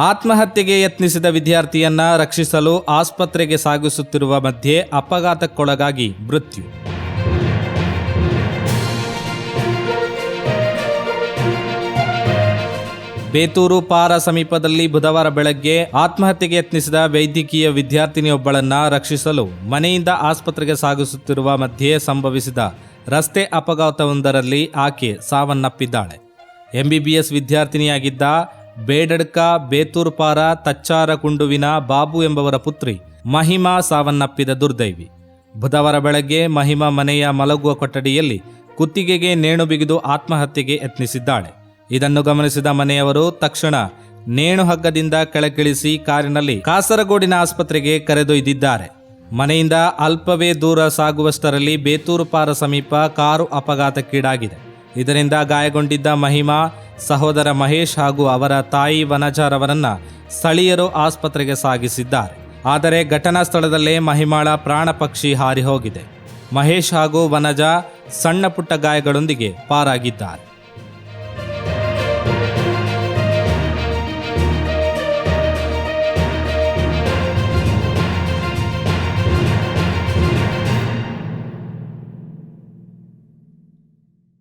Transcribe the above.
ಆತ್ಮಹತ್ಯೆಗೆ ಯತ್ನಿಸಿದ ವಿದ್ಯಾರ್ಥಿಯನ್ನ ರಕ್ಷಿಸಲು ಆಸ್ಪತ್ರೆಗೆ ಸಾಗಿಸುತ್ತಿರುವ ಮಧ್ಯೆ ಅಪಘಾತಕ್ಕೊಳಗಾಗಿ ಮೃತ್ಯು. ಬೇತೂರು ಪಾರ ಸಮೀಪದಲ್ಲಿ ಬುಧವಾರ ಬೆಳಗ್ಗೆ ಆತ್ಮಹತ್ಯೆಗೆ ಯತ್ನಿಸಿದ ವೈದ್ಯಕೀಯ ವಿದ್ಯಾರ್ಥಿನಿಯೊಬ್ಬಳನ್ನ ರಕ್ಷಿಸಲು ಮನೆಯಿಂದ ಆಸ್ಪತ್ರೆಗೆ ಸಾಗಿಸುತ್ತಿರುವ ಮಧ್ಯೆ ಸಂಭವಿಸಿದ ರಸ್ತೆ ಅಪಘಾತವೊಂದರಲ್ಲಿ ಆಕೆ ಸಾವನ್ನಪ್ಪಿದ್ದಾಳೆ. ಎಂಬಿಬಿಎಸ್ ವಿದ್ಯಾರ್ಥಿನಿಯಾಗಿದ್ದ ಬೇಡಡ್ಕ, ಬೇತೂರುಪಾರ ತಚ್ಚಾರ ಕುಂಡುವಿನ ಬಾಬು ಎಂಬವರ ಪುತ್ರಿ ಮಹಿಮಾ ಸಾವನ್ನಪ್ಪಿದ ದುರ್ದೈವಿ. ಬುಧವಾರ ಬೆಳಗ್ಗೆ ಮಹಿಮಾ ಮನೆಯ ಮಲಗುವ ಕೊಠಡಿಯಲ್ಲಿ ಕುತ್ತಿಗೆಗೆ ನೇಣು ಬಿಗಿದು ಆತ್ಮಹತ್ಯೆಗೆ ಯತ್ನಿಸಿದ್ದಾಳೆ. ಇದನ್ನು ಗಮನಿಸಿದ ಮನೆಯವರು ತಕ್ಷಣ ನೇಣು ಹಗ್ಗದಿಂದ ಕೆಳಗಿಳಿಸಿ ಕಾರಿನಲ್ಲಿ ಕಾಸರಗೋಡಿನ ಆಸ್ಪತ್ರೆಗೆ ಕರೆದೊಯ್ದಿದ್ದಾರೆ. ಮನೆಯಿಂದ ಅಲ್ಪವೇ ದೂರ ಸಾಗುವಷ್ಟರಲ್ಲಿ ಬೇತೂರುಪಾರ ಸಮೀಪ ಕಾರು ಅಪಘಾತಕ್ಕೀಡಾಗಿದೆ. ಇದರಿಂದ ಗಾಯಗೊಂಡಿದ್ದ ಮಹಿಮಾ ಸಹೋದರ ಮಹೇಶ್ ಹಾಗೂ ಅವರ ತಾಯಿ ವನಜಾರವರನ್ನು ಸ್ಥಳೀಯರು ಆಸ್ಪತ್ರೆಗೆ ಸಾಗಿಸಿದ್ದಾರೆ. ಆದರೆ ಘಟನಾ ಸ್ಥಳದಲ್ಲೇ ಮಹಿಮಾಳ ಪ್ರಾಣ ಪಕ್ಷಿ ಹಾರಿ ಮಹೇಶ್ ಹಾಗೂ ವನಜಾ ಸಣ್ಣ ಪುಟ್ಟ ಗಾಯಗಳೊಂದಿಗೆ ಪಾರಾಗಿದ್ದಾರೆ.